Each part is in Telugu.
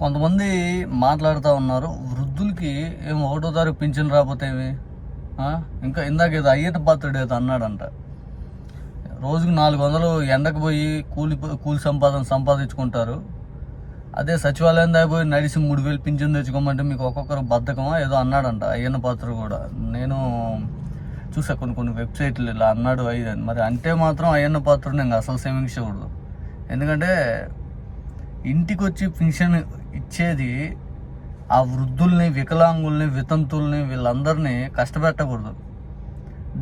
కొంతమంది మాట్లాడుతూ ఉన్నారు వృద్ధులకి ఏం ఒకటో తారీఖు పింఛన్ రాకపోతే ఏమి? ఇంకా ఇందాక ఏదో అయ్యట పాత్రుడు ఏదో అన్నాడంట. రోజుకు నాలుగు వందలు ఎండకు పోయి కూలి కూలి సంపాదన సంపాదించుకుంటారు. అదే సచివాలయం దాకా పోయి నడిచి మూడు వేలు పింఛన్ తెచ్చుకోమంటే మీకు ఒక్కొక్కరు బద్ధకమా? ఏదో అన్నాడంట అయ్యన్న పాత్ర కూడా. నేను చూసా కొన్ని కొన్ని వెబ్సైట్లు ఇలా అన్నాడు అయ్యి అని. మరి అంటే మాత్రం అయ్యన్న పాత్ర నేను అసలు సమీక్షకూడదు ఎందుకంటే ఇంటికి వచ్చి పింఛన్ ఇచ్చేది ఆ వృద్ధుల్ని వికలాంగుల్ని వితంతుల్ని వీళ్ళందరినీ కష్టపెట్టకూడదు.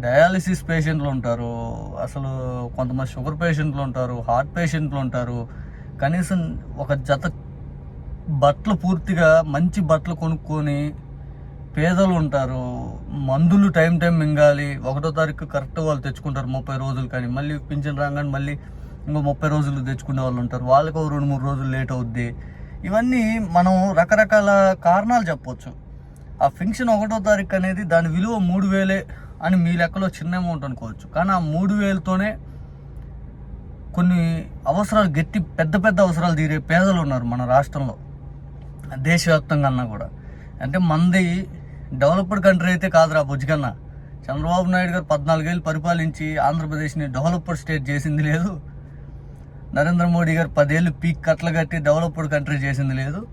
డయాలిసిస్ పేషెంట్లు ఉంటారు అసలు కొంతమంది షుగర్ పేషెంట్లు ఉంటారు హార్ట్ పేషెంట్లు ఉంటారు. కనీసం ఒక జత బట్టలు పూర్తిగా మంచి బట్టలు కొనుక్కొని పేదలు ఉంటారు. మందులు టైం టైం మింగాలి. ఒకటో తారీఖు కరెక్ట్ వాళ్ళు తెచ్చుకుంటారు ముప్పై రోజులు కానీ మళ్ళీ పింఛన్ రాగానే మళ్ళీ ఇంకో ముప్పై రోజులు తెచ్చుకునే వాళ్ళు ఉంటారు. వాళ్ళకి ఒక రెండు మూడు రోజులు లేట్ అవుద్ది. ఇవన్నీ మనం రకరకాల కారణాలు చెప్పొచ్చు. ఆ ఫంక్షన్ ఒకటో తారీఖు అనేది దాని విలువ మూడు వేలే అని మీ లెక్కలో చిన్న అమౌంట్ అనుకోవచ్చు. కానీ ఆ మూడు వేలతోనే కొన్ని అవసరాలు గట్టి పెద్ద పెద్ద అవసరాలు తీరే పేదలు ఉన్నారు మన రాష్ట్రంలో. దేశవ్యాప్తంగా అన్నా కూడా. అంటే మంది డెవలప్డ్ కంట్రీ అయితే కాదురా బుజ్జికన్నా చంద్రబాబు నాయుడు గారు పద్నాలుగేళ్ళు పరిపాలించి ఆంధ్రప్రదేశ్ని డెవలప్డ్ స్టేట్ చేసింది లేదు. నరేంద్ర మోడీ గారు పదేళ్ళు పీక్ కట్టలు కట్టి డెవలప్డ్ కంట్రీ చేసింది లేదు.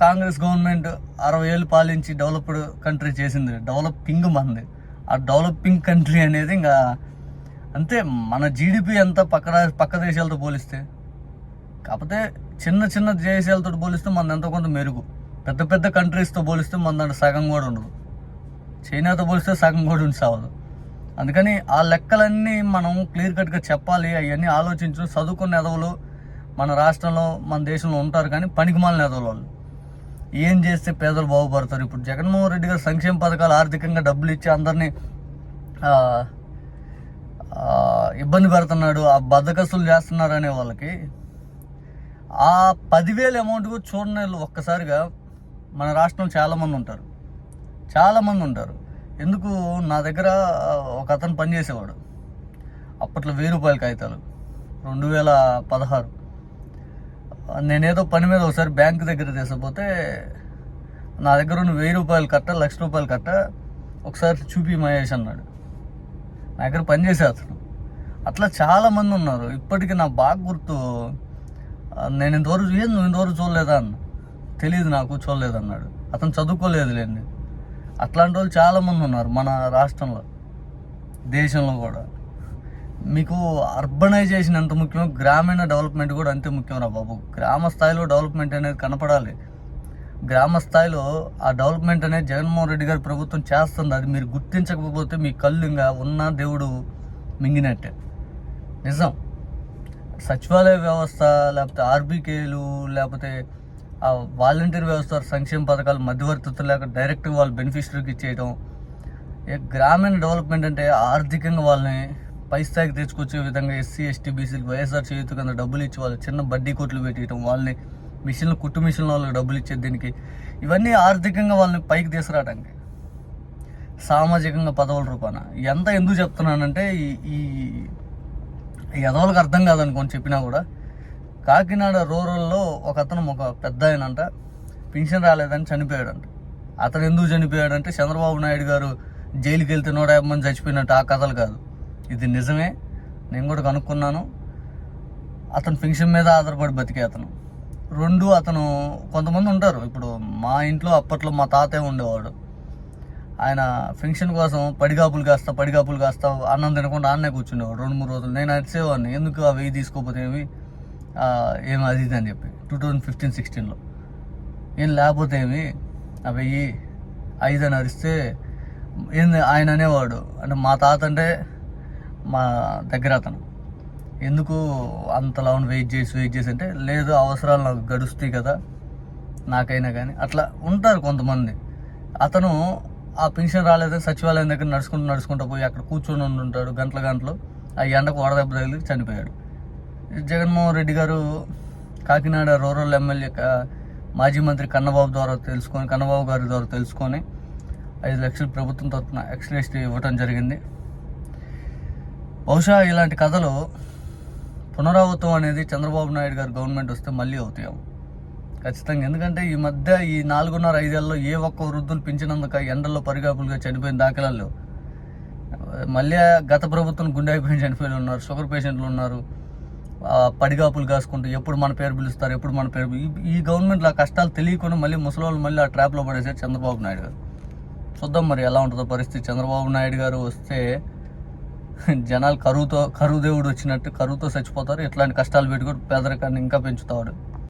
కాంగ్రెస్ గవర్నమెంట్ అరవై ఏళ్ళు పాలించి డెవలప్డ్ కంట్రీ చేసింది డెవలపింగ్ మంది. ఆ డెవలపింగ్ కంట్రీ అనేది ఇంకా అంతే మన జీడిపి ఎంత పక్క పక్క దేశాలతో పోలిస్తే. కాకపోతే చిన్న చిన్న దేశాలతో పోలిస్తే మన ఎంతో కొంత మెరుగు. పెద్ద పెద్ద కంట్రీస్తో పోలిస్తే మన దాంట్లో సగం కూడా ఉండదు. చైనాతో పోలిస్తే సగం కూడా ఉండి సావదు. అందుకని ఆ లెక్కలన్నీ మనం క్లియర్ కట్గా చెప్పాలి అవన్నీ ఆలోచించు చదువుకున్న ఎదవులు మన రాష్ట్రంలో మన దేశంలో ఉంటారు కానీ పనికిమాలిన ఎదవులు వాళ్ళు. ఏం చేస్తే పేదలు బాగుపడతారు? ఇప్పుడు జగన్మోహన్ రెడ్డి గారు సంక్షేమ పథకాలు ఆర్థికంగా డబ్బులు ఇచ్చి అందరినీ ఇబ్బంది పెడుతున్నాడు ఆ బద్దకస్తులు చేస్తున్నారు అనే వాళ్ళకి ఆ పదివేల అమౌంట్ కూడా చూడని వాళ్ళు ఒక్కసారిగా మన రాష్ట్రంలో చాలామంది ఉంటారు. చాలామంది ఉంటారు. ఎందుకు నా దగ్గర ఒక అతను పనిచేసేవాడు. అప్పట్లో వెయ్యి రూపాయల కాగితాలు. రెండు వేల పదహారు. నేనేదో పని మీద ఒకసారి బ్యాంక్ దగ్గర తీసుకపోతే నా దగ్గర ఉన్న వెయ్యి రూపాయలు కట్ట లక్ష రూపాయలు కట్ట ఒకసారి చూపి మహేష్ అన్నాడు. నా దగ్గర పనిచేసే అతను. అట్లా చాలా మంది ఉన్నారు. ఇప్పటికీ నా బాగా గుర్తు నేను ఇంతవరకు ఏం నువ్వు ఇంతవరకు చూడలేదా అన్న. తెలియదు నాకు చూడలేదు అన్నాడు అతను చదువుకోలేదు చదువుకోలేదులేండి అట్లాంటి వాళ్ళు చాలా మంది ఉన్నారు మన రాష్ట్రంలో దేశంలో కూడా. మీకు అర్బనైజేషన్ ఎంత ముఖ్యమో గ్రామీణ డెవలప్మెంట్ కూడా అంతే ముఖ్యం రా బాబు. గ్రామ స్థాయిలో డెవలప్మెంట్ అనేది కనపడాలి. గ్రామ స్థాయిలో ఆ డెవలప్మెంట్ అనేది జగన్మోహన్ రెడ్డి గారి ప్రభుత్వం చేస్తుంది. అది మీరు గుర్తించకపోతే మీ కళ్ళు ఇంకా ఉన్న దేవుడు మింగినట్టే. నిజం. సచివాలయ వ్యవస్థ లేకపోతే ఆర్బీకేలు లేకపోతే ఆ వాలంటీర్ వ్యవస్థ సంక్షేమ పథకాలు మధ్యవర్తిత్వం లేక డైరెక్ట్గా వాళ్ళు బెనిఫిషరీకి ఇచ్చేయడం ఏ గ్రామీణ డెవలప్మెంట్ అంటే ఆర్థికంగా వాళ్ళని పై స్థాయికి తెచ్చుకొచ్చే విధంగా ఎస్సీ ఎస్టీ బీసీలు వైఎస్ఆర్ చేయుతు కింద డబ్బులు ఇచ్చి వాళ్ళు చిన్న బడ్డీ కొట్లు పెట్టేయడం వాళ్ళని మిషన్లు కుట్టు మిషన్లు వాళ్ళకి డబ్బులు ఇచ్చేది దీనికి. ఇవన్నీ ఆర్థికంగా వాళ్ళని పైకి తీసుకురావడానికి సామాజికంగా పదవుల రూపాన. ఎంత ఎందుకు చెప్తున్నానంటే ఈ ఈ ఈ ఎదవలకు అర్థం కాదనుకోని చెప్పినా కూడా కాకినాడ రూరల్లో ఒక అతను ఒక పెద్ద ఆయనంట పెన్షన్ రాలేదని చనిపోయాడంట. అతను ఎందుకు చనిపోయాడంటే చంద్రబాబు నాయుడు గారు జైలుకి వెళ్తే నూట యాభై మంది చచ్చిపోయినట్టు ఆ కథలు కాదు. ఇది నిజమే. నేను కూడా కనుక్కున్నాను. అతను పెన్షన్ మీద ఆధారపడి బతికే అతను. రెండు అతను కొంతమంది ఉంటారు. ఇప్పుడు మా ఇంట్లో అప్పట్లో మా తాతయ్య ఉండేవాడు. ఆయన పెన్షన్ కోసం పడిగాపులు కాస్తా పడిగాపులు కాస్తా అన్నం తినకుండా ఆన్నే కూర్చుండేవాడు. రెండు మూడు రోజులు. నేను అరిచేవాడిని. ఎందుకు ఆ వెయ్యి తీసుకోకపోతే ఏమి? ఏం అది ఇది అని చెప్పి. టూ థౌజండ్ ఫిఫ్టీన్ సిక్స్టీన్లో. ఏం లేకపోతే ఏమి? ఆ వెయ్యి ఐదు అని అరిస్తే ఏంది ఆయన అనేవాడు. అంటే మా తాత అంటే మా దగ్గర అతను. ఎందుకు అంతలా వెయిట్ చేసి వెయిట్ చేసి అంటే లేదు అవసరాలు నాకు గడుస్తాయి కదా నాకైనా కానీ. అట్లా ఉంటారు కొంతమంది. అతను ఆ పెన్షన్ రాలేదని సచివాలయం దగ్గర నడుచుకుంటూ నడుచుకుంటూ పోయి అక్కడ కూర్చొని ఉండి ఉంటాడు గంటల గంటలు. ఆ ఎండకు వడదెబ్బ తగిలి చనిపోయాడు. జగన్మోహన్ రెడ్డి గారు కాకినాడ రూరల్ ఎమ్మెల్యే మాజీ మంత్రి కన్నబాబు ద్వారా తెలుసుకొని కన్నబాబు గారి ద్వారా తెలుసుకొని ఐదు లక్షలు ప్రభుత్వం తరఫున ఎక్స్లేస్ట్ ఇవ్వటం జరిగింది. బహుశా ఇలాంటి కథలు పునరావృతం అనేది చంద్రబాబు నాయుడు గారు గవర్నమెంట్ వస్తే మళ్ళీ అవుతాయి ఖచ్చితంగా. ఎందుకంటే ఈ మధ్య ఈ నాలుగున్నర ఐదేళ్ళలో ఏ ఒక్క వృద్ధులు పెంచినందుక ఎండల్లో పరిగాపులుగా చనిపోయిన దాఖలాలు మళ్ళీ గత ప్రభుత్వం గుండె అయిపోయిన చనిపోయిన ఉన్నారు షుగర్ పేషెంట్లు ఉన్నారు పడిగాపులు కాసుకుంటూ ఎప్పుడు మన పేరు పిలుస్తారు ఎప్పుడు మన పేరు ఈ- గవర్నమెంట్లో ఆ కష్టాలు తెలియకుండా మళ్ళీ ముసలి మళ్ళీ ఆ ట్రాప్లో పడేసారు చంద్రబాబు నాయుడు గారు. చూద్దాం మరి ఎలా ఉంటుందో పరిస్థితి. చంద్రబాబు నాయుడు గారు వస్తే జనాలు కరువుతో కరువు దేవుడు వచ్చినట్టు కరువుతో చచ్చిపోతారు. ఇట్లాంటి కష్టాలు పెట్టుకొని పేదరికాన్ని ఇంకా పెంచుతాడు.